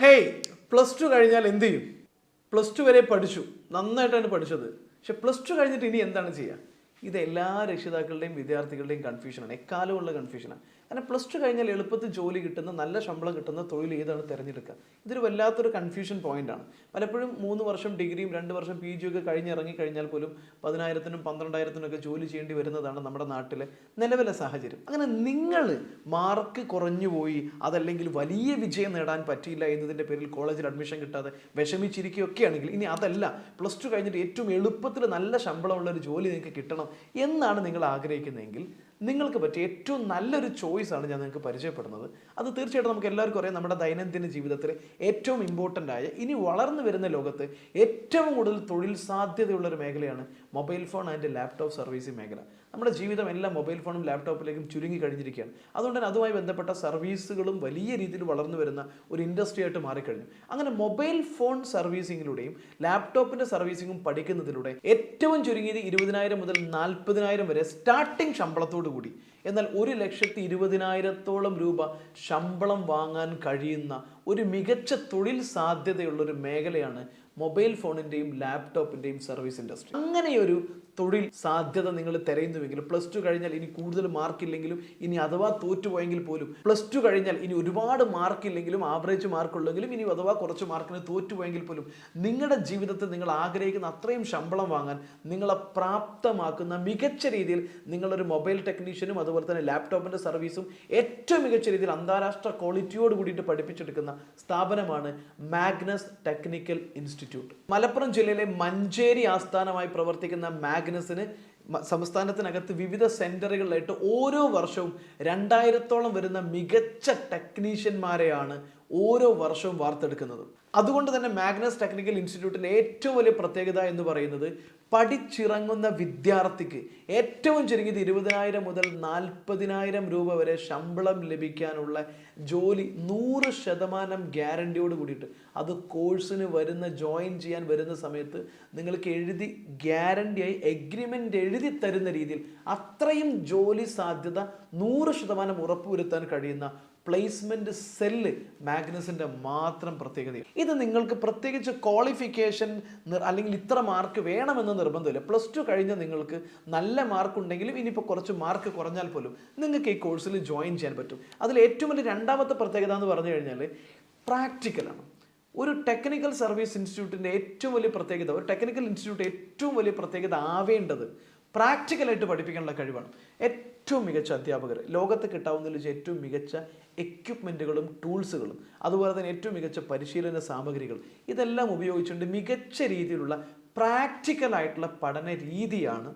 Hey plus two കഴിഞ്ഞാൽ എന്ത് ചെയ്യും? പ്ലസ് ടു വരെ പഠിച്ചു. നന്നായിട്ടാണ് പഠിച്ചത്. പക്ഷെ പ്ലസ് ടു കഴിഞ്ഞിട്ട് ഇനി എന്താണ് ചെയ്യുക ഇത് എല്ലാ രക്ഷിതാക്കളുടെയും വിദ്യാർത്ഥികളുടെയും കൺഫ്യൂഷനാണ് എക്കാലമുള്ള കൺഫ്യൂഷനാണ് കാരണം പ്ലസ് ടു കഴിഞ്ഞാൽ എളുപ്പത്തിൽ ജോലി കിട്ടുന്ന നല്ല ശമ്പളം കിട്ടുന്ന തൊഴിൽ ഏതാണ് തിരഞ്ഞെടുക്കുക? ഇതൊരു വല്ലാത്തൊരു കൺഫ്യൂഷൻ പോയിന്റാണ് പലപ്പോഴും മൂന്ന് വർഷം ഡിഗ്രിയും രണ്ട് വർഷം പി ജി ഒക്കെ കഴിഞ്ഞിറങ്ങി കഴിഞ്ഞാൽ പോലും പതിനായിരത്തിനും പന്ത്രണ്ടായിരത്തിനും ഒക്കെ ജോലി ചെയ്യേണ്ടി വരുന്നതാണ് നമ്മുടെ നാട്ടിലെ നിലവിലെ സാഹചര്യം. അങ്ങനെ നിങ്ങൾ മാർക്ക് കുറഞ്ഞു പോയി അതല്ലെങ്കിൽ വലിയ വിജയം നേടാൻ പറ്റിയില്ല എന്നതിന്റെ പേരിൽ കോളേജിൽ അഡ്മിഷൻ കിട്ടാതെ വിഷമിച്ചിരിക്കുകയൊക്കെയാണെങ്കിൽ ഇനി അതല്ല. പ്ലസ് ടു കഴിഞ്ഞിട്ട് ഏറ്റവും എളുപ്പത്തിൽ നല്ല ശമ്പളമുള്ള ഒരു ജോലി നിങ്ങൾക്ക് കിട്ടണം. എന്നാണ് നിങ്ങൾ ആഗ്രഹിക്കുന്നതെങ്കിൽ നിങ്ങൾക്ക് പറ്റിയ ഏറ്റവും നല്ലൊരു ചോയ്സ് ആണ് ഞാൻ നിങ്ങൾക്ക് പരിചയപ്പെടുന്നത്. അത് തീർച്ചയായിട്ടും നമുക്ക് എല്ലാവർക്കും അറിയാം. നമ്മുടെ ദൈനംദിന ജീവിതത്തിൽ ഏറ്റവും ഇമ്പോർട്ടന്റ് ആയ ഇനി വളർന്നു വരുന്ന ലോകത്ത് ഏറ്റവും കൂടുതൽ തൊഴിൽ സാധ്യതയുള്ള ഒരു മേഖലയാണ് mobile phone and laptop servicing മേഖല. നമ്മുടെ ജീവിതം എല്ലാം മൊബൈൽ ഫോണും ലാപ്ടോപ്പിലേക്കും ചുരുങ്ങി കഴിഞ്ഞിരിക്കുകയാണ്. അതുകൊണ്ട് തന്നെ അതുമായി ബന്ധപ്പെട്ട സർവീസുകളും വലിയ രീതിയിൽ വളർന്നു വരുന്ന ഒരു ഇൻഡസ്ട്രി ആയിട്ട് മാറിക്കഴിഞ്ഞു. അങ്ങനെ മൊബൈൽ ഫോൺ സർവീസിങ്ങിലൂടെയും ലാപ്ടോപ്പിന്റെ സർവീസിങ്ങും പഠിക്കുന്നതിലൂടെ ഏറ്റവും ചുരുങ്ങിയത് ഇരുപതിനായിരം മുതൽ നാൽപ്പതിനായിരം വരെ സ്റ്റാർട്ടിംഗ് ശമ്പളത്തോടു കൂടി. എന്നാൽ ഒരു ലക്ഷത്തി ഇരുപതിനായിരത്തോളം രൂപ ശമ്പളം വാങ്ങാൻ കഴിയുന്ന ഒരു മികച്ച തൊഴിൽ സാധ്യതയുള്ള ഒരു മേഖലയാണ് മൊബൈൽ ഫോണിന്റെയും ലാപ്ടോപ്പിന്റെയും സർവീസ് ഇൻഡസ്ട്രി. അങ്ങനെയൊരു തൊഴിൽ സാധ്യത നിങ്ങൾ തിരയുന്നുവെങ്കിൽ പ്ലസ് ടു കഴിഞ്ഞാൽ ഇനി കൂടുതൽ മാർക്ക് ഇല്ലെങ്കിലും ഇനി അഥവാ തോറ്റുപോയെങ്കിൽ പോലും പ്ലസ് ടു കഴിഞ്ഞാൽ ഇനി ഒരുപാട് മാർക്ക് ഇല്ലെങ്കിലും ആവറേജ് മാർക്ക് ഉള്ളെങ്കിലും ഇനി അഥവാ കുറച്ച് മാർക്കിന് തോറ്റുപോയെങ്കിൽ പോലും നിങ്ങളുടെ ജീവിതത്തിൽ നിങ്ങൾ ആഗ്രഹിക്കുന്ന അത്രയും ശമ്പളം വാങ്ങാൻ നിങ്ങളെ പ്രാപ്തമാക്കുന്ന മികച്ച രീതിയിൽ നിങ്ങളൊരു മൊബൈൽ ടെക്നീഷ്യനും അതുപോലെ തന്നെ ലാപ്ടോപ്പിന്റെ സർവീസും ഏറ്റവും മികച്ച രീതിയിൽ അന്താരാഷ്ട്ര ക്വാളിറ്റിയോട് കൂടിയിട്ട് പഠിപ്പിച്ചെടുക്കുന്ന സ്ഥാപനമാണ് മാഗ്നസ് ടെക്നിക്കൽ ഇൻസ്റ്റിറ്റ്യൂട്ട്. മലപ്പുറം ജില്ലയിലെ മഞ്ചേരി ആസ്ഥാനമായി പ്രവർത്തിക്കുന്ന മാഗ്നസിന് സംസ്ഥാനത്തിനകത്ത് വിവിധ സെന്ററുകളിലായിട്ട് ഓരോ വർഷവും രണ്ടായിരത്തോളം വരുന്ന മികച്ച ടെക്നീഷ്യന്മാരെയാണ് ഓരോ വർഷവും വാർത്തെടുക്കുന്നത്. അതുകൊണ്ട് തന്നെ മാഗ്നസ് ടെക്നിക്കൽ ഇൻസ്റ്റിറ്റ്യൂട്ടിന്റെ ഏറ്റവും വലിയ പ്രത്യേകത എന്ന് പറയുന്നത് പഠിച്ചിറങ്ങുന്ന വിദ്യാർത്ഥിക്ക് ഏറ്റവും ചുരുങ്ങിയത് ഇരുപതിനായിരം മുതൽ നാൽപ്പതിനായിരം രൂപ വരെ ശമ്പളം ലഭിക്കാനുള്ള ജോലി നൂറ് ശതമാനം ഗ്യാരണ്ടിയോട് കൂടിയിട്ട്. അത് കോഴ്സിന് വരുന്ന ജോയിൻ ചെയ്യാൻ വരുന്ന സമയത്ത് നിങ്ങൾക്ക് എഴുതി ഗ്യാരണ്ടിയായി എഗ്രിമെന്റ് എഴുതി തരുന്ന രീതിയിൽ അത്രയും ജോലി സാധ്യത നൂറ് ശതമാനം ഉറപ്പുവരുത്താൻ കഴിയുന്ന പ്ലേസ്മെന്റ് സെല്ല് മാഗ്നസിന്റെ മാത്രം പ്രത്യേകത ഇത് നിങ്ങൾക്ക് പ്രത്യേകിച്ച് ക്വാളിഫിക്കേഷൻ അല്ലെങ്കിൽ ഇത്ര മാർക്ക് വേണമെന്ന് നിർബന്ധമില്ല. പ്ലസ് ടു കഴിഞ്ഞ് നിങ്ങൾക്ക് നല്ല മാർക്ക് ഉണ്ടെങ്കിലും ഇനിയിപ്പോൾ കുറച്ച് മാർക്ക് കുറഞ്ഞാൽ പോലും നിങ്ങൾക്ക് ഈ കോഴ്സിൽ ജോയിൻ ചെയ്യാൻ പറ്റും. അതിൽ ഏറ്റവും വലിയ രണ്ടാമത്തെ പ്രത്യേകത എന്ന് പറഞ്ഞു കഴിഞ്ഞാൽ പ്രാക്ടിക്കലാണ് ഒരു ടെക്നിക്കൽ സർവീസ് ഇൻസ്റ്റിറ്റ്യൂട്ടിന്റെ ഏറ്റവും വലിയ പ്രത്യേകത ഒരു ടെക്നിക്കൽ ഇൻസ്റ്റിറ്റ്യൂട്ട് ഏറ്റവും വലിയ പ്രത്യേകത ആവേണ്ടത് പ്രാക്ടിക്കലായിട്ട് പഠിപ്പിക്കാനുള്ള കഴിവാണ്. ഏറ്റവും മികച്ച അധ്യാപകർ. ലോകത്ത് കിട്ടാവുന്നതിൽ വെച്ച് ഏറ്റവും മികച്ച എക്യുപ്മെന്റുകളും ടൂൾസുകളും അതുപോലെ തന്നെ ഏറ്റവും മികച്ച പരിശീലന സാമഗ്രികൾ ഇതെല്ലാം ഉപയോഗിച്ചുകൊണ്ട് മികച്ച രീതിയിലുള്ള പ്രാക്ടിക്കലായിട്ടുള്ള പഠന രീതിയാണ്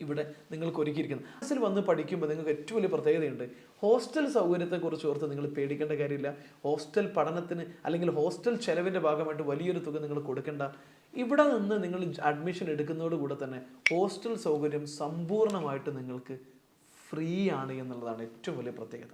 ഇവിടെ നിങ്ങൾക്ക് ഒരുക്കിയിരിക്കുന്നത്. ക്ലാസ്സിൽ വന്ന് പഠിക്കുമ്പോൾ നിങ്ങൾക്ക് ഏറ്റവും വലിയ പ്രത്യേകതയുണ്ട് ഹോസ്റ്റൽ സൗകര്യത്തെക്കുറിച്ച് ഓർത്ത് നിങ്ങൾ പേടിക്കേണ്ട കാര്യമില്ല. ഹോസ്റ്റൽ പഠനത്തിന് അല്ലെങ്കിൽ ഹോസ്റ്റൽ ചെലവിന്റെ ഭാഗമായിട്ട് വലിയൊരു തുക നിങ്ങൾ കൊടുക്കേണ്ട ഇവിടെ നിന്ന് നിങ്ങൾ അഡ്മിഷൻ എടുക്കുന്നതോട് എടുക്കുന്നതോടുകൂടെ തന്നെ ഹോസ്റ്റൽ സൗകര്യം സമ്പൂർണമായിട്ട് നിങ്ങൾക്ക് ഫ്രീ ആണ് എന്നുള്ളതാണ് ഏറ്റവും വലിയ പ്രത്യേകത.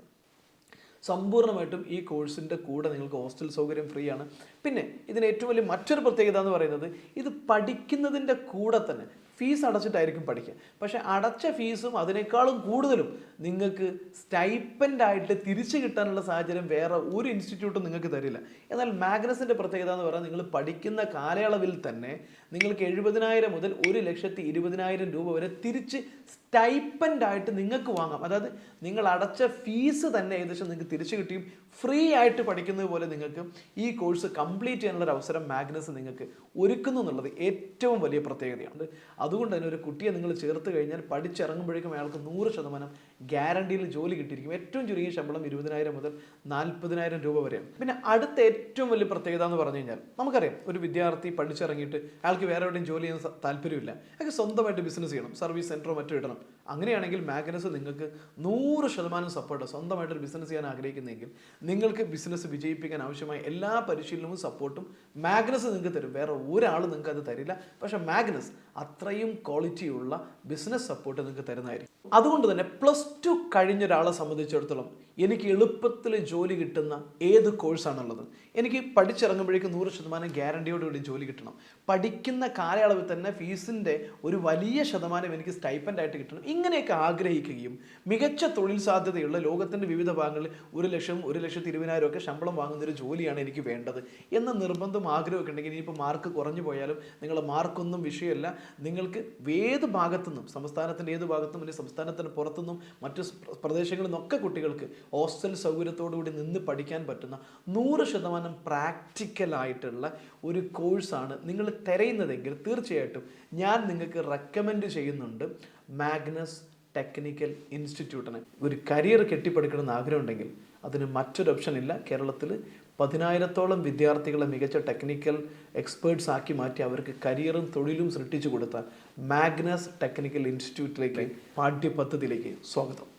സമ്പൂർണമായിട്ടും ഈ കോഴ്സിന്റെ കൂടെ നിങ്ങൾക്ക് ഹോസ്റ്റൽ സൗകര്യം ഫ്രീ ആണ്. പിന്നെ ഇതിന് ഏറ്റവും വലിയ മറ്റൊരു പ്രത്യേകത എന്ന് പറയുന്നത് ഇത് പഠിക്കുന്നതിന്റെ കൂടെ തന്നെ ഫീസ് അടച്ചിട്ടായിരിക്കും പഠിക്കുക. പക്ഷെ അടച്ച ഫീസും അതിനേക്കാളും കൂടുതലും നിങ്ങൾക്ക് സ്റ്റൈപ്പന്റായിട്ട് തിരിച്ചു കിട്ടാനുള്ള സാഹചര്യം വേറെ ഒരു ഇൻസ്റ്റിറ്റ്യൂട്ടും നിങ്ങൾക്ക് തരില്ല. എന്നാൽ മാഗ്നസിന്റെ പ്രത്യേകത എന്ന് പറഞ്ഞാൽ നിങ്ങൾ പഠിക്കുന്ന കാലയളവിൽ തന്നെ നിങ്ങൾക്ക് എഴുപതിനായിരം മുതൽ ഒരു ലക്ഷത്തി ഇരുപതിനായിരം രൂപ വരെ തിരിച്ച് സ്റ്റൈപ്പന്റായിട്ട് നിങ്ങൾക്ക് വാങ്ങാം. അതായത് നിങ്ങൾ അടച്ച ഫീസ് തന്നെ ഏകദേശം നിങ്ങൾക്ക് തിരിച്ചു കിട്ടിയും. ഫ്രീ ആയിട്ട് പഠിക്കുന്നത് പോലെ നിങ്ങൾക്ക് ഈ കോഴ്സ് കംപ്ലീറ്റ് ചെയ്യാനുള്ള ഒരു അവസരം മാഗ്നസ് നിങ്ങൾക്ക് ഒരുക്കുന്നു എന്നുള്ളത് ഏറ്റവും വലിയ പ്രത്യേകതയാണ്. അതുകൊണ്ട് തന്നെ ഒരു കുട്ടിയെ നിങ്ങൾ ചേർത്ത് കഴിഞ്ഞാൽ പഠിച്ചിറങ്ങുമ്പോഴേക്കും അയാൾക്ക് നൂറ് ശതമാനം ഗ്യാരണ്ടിയിൽ ജോലി കിട്ടിയിരിക്കും. ഏറ്റവും ചുരുങ്ങിയ ശമ്പളം ഇരുപതിനായിരം മുതൽ നാൽപ്പതിനായിരം രൂപ വരെയാണ്. പിന്നെ അടുത്ത ഏറ്റവും വലിയ പ്രത്യേകത എന്ന് പറഞ്ഞു കഴിഞ്ഞാൽ നമുക്കറിയാം ഒരു വിദ്യാർത്ഥി പഠിച്ചിറങ്ങിയിട്ട് അയാൾക്ക് വേറെ എവിടെയും ജോലി ചെയ്യാൻ താല്പര്യമില്ല. അയാൾക്ക് സ്വന്തമായിട്ട് ബിസിനസ് ചെയ്യണം സർവീസ് സെന്ററോ മറ്റോ ഇടണം. അങ്ങനെയാണെങ്കിൽ മാഗ്നസ് നിങ്ങൾക്ക് നൂറ് ശതമാനം സപ്പോർട്ട് സ്വന്തമായിട്ട് ഒരു ബിസിനസ് ചെയ്യാൻ ആഗ്രഹിക്കുന്നെങ്കിൽ നിങ്ങൾക്ക് ബിസിനസ് വിജയിപ്പിക്കാൻ ആവശ്യമായ എല്ലാ പരിശീലനവും സപ്പോർട്ടും മാഗ്നസ് നിങ്ങൾക്ക് തരും. വേറെ ഒരാൾ നിങ്ങൾക്ക് അത് തരില്ല. പക്ഷെ മാഗ്നസ് അത്രയും ക്വാളിറ്റിയുള്ള ബിസിനസ് സപ്പോർട്ട് നിങ്ങൾക്ക് തരുന്നതായിരിക്കും. അതുകൊണ്ട് തന്നെ പ്ലസ് ടു കഴിഞ്ഞ ഒരാളെ സംബന്ധിച്ചിടത്തോളം എനിക്ക് എളുപ്പത്തിൽ ജോലി കിട്ടുന്ന ഏത് കോഴ്സാണുള്ളത് എനിക്ക് പഠിച്ചിറങ്ങുമ്പോഴേക്കും നൂറ് ശതമാനം ഗ്യാരണ്ടിയോടുകൂടി ജോലി കിട്ടണം. പഠിക്കുന്ന കാലയളവിൽ തന്നെ ഫീസിന്റെ ഒരു വലിയ ശതമാനം എനിക്ക് സ്റ്റൈപ്പന്റായിട്ട് കിട്ടണം. ഇങ്ങനെയൊക്കെ ആഗ്രഹിക്കുകയും മികച്ച തൊഴിൽ സാധ്യതയുള്ള ലോകത്തിന്റെ വിവിധ ഭാഗങ്ങളിൽ ഒരു ലക്ഷം ഒരു ലക്ഷത്തി ഇരുപതിനായിരം ഒക്കെ ശമ്പളം വാങ്ങുന്ന ഒരു ജോലിയാണ് എനിക്ക് വേണ്ടത് എന്ന നിർബന്ധം ആഗ്രഹമൊക്കെ ഉണ്ടെങ്കിൽ ഇനിയിപ്പോൾ മാർക്ക് കുറഞ്ഞു പോയാലും നിങ്ങളുടെ മാർക്കൊന്നും വിഷയമല്ല. നിങ്ങൾക്ക് ഏത് ഭാഗത്തുനിന്നും സംസ്ഥാനത്തിന്റെ ഏത് ഭാഗത്തുനിന്നും അല്ലെങ്കിൽ സംസ്ഥാനത്തിന് പുറത്തുനിന്നും മറ്റു പ്രദേശങ്ങളിൽ നിന്നൊക്കെ കുട്ടികൾക്ക് ഹോസ്റ്റൽ സൗകര്യത്തോടു കൂടി നിന്ന് പഠിക്കാൻ പറ്റുന്ന നൂറ് ശതമാനം പ്രാക്ടിക്കലായിട്ടുള്ള ഒരു കോഴ്സാണ് നിങ്ങൾ തിരയുന്നതെങ്കിൽ തീർച്ചയായിട്ടും ഞാൻ നിങ്ങൾക്ക് റെക്കമെൻഡ് ചെയ്യുന്നുണ്ട്. മാഗ്നസ് ടെക്നിക്കൽ ഇൻസ്റ്റിറ്റ്യൂട്ടിന് ഒരു കരിയർ കെട്ടിപ്പടുക്കണമെന്ന് ആഗ്രഹമുണ്ടെങ്കിൽ അതിന് മറ്റൊരു ഓപ്ഷൻ ഇല്ല. കേരളത്തിൽ പതിനായിരത്തോളം വിദ്യാർത്ഥികളെ മികച്ച ടെക്നിക്കൽ എക്സ്പേർട്സ് ആക്കി മാറ്റി അവർക്ക് കരിയറും തൊഴിലും സൃഷ്ടിച്ചു കൊടുത്ത മാഗ്നസ് ടെക്നിക്കൽ ഇൻസ്റ്റിറ്റ്യൂട്ടിലേക്ക് പാഠ്യപദ്ധതിയിലേക്ക് സ്വാഗതം.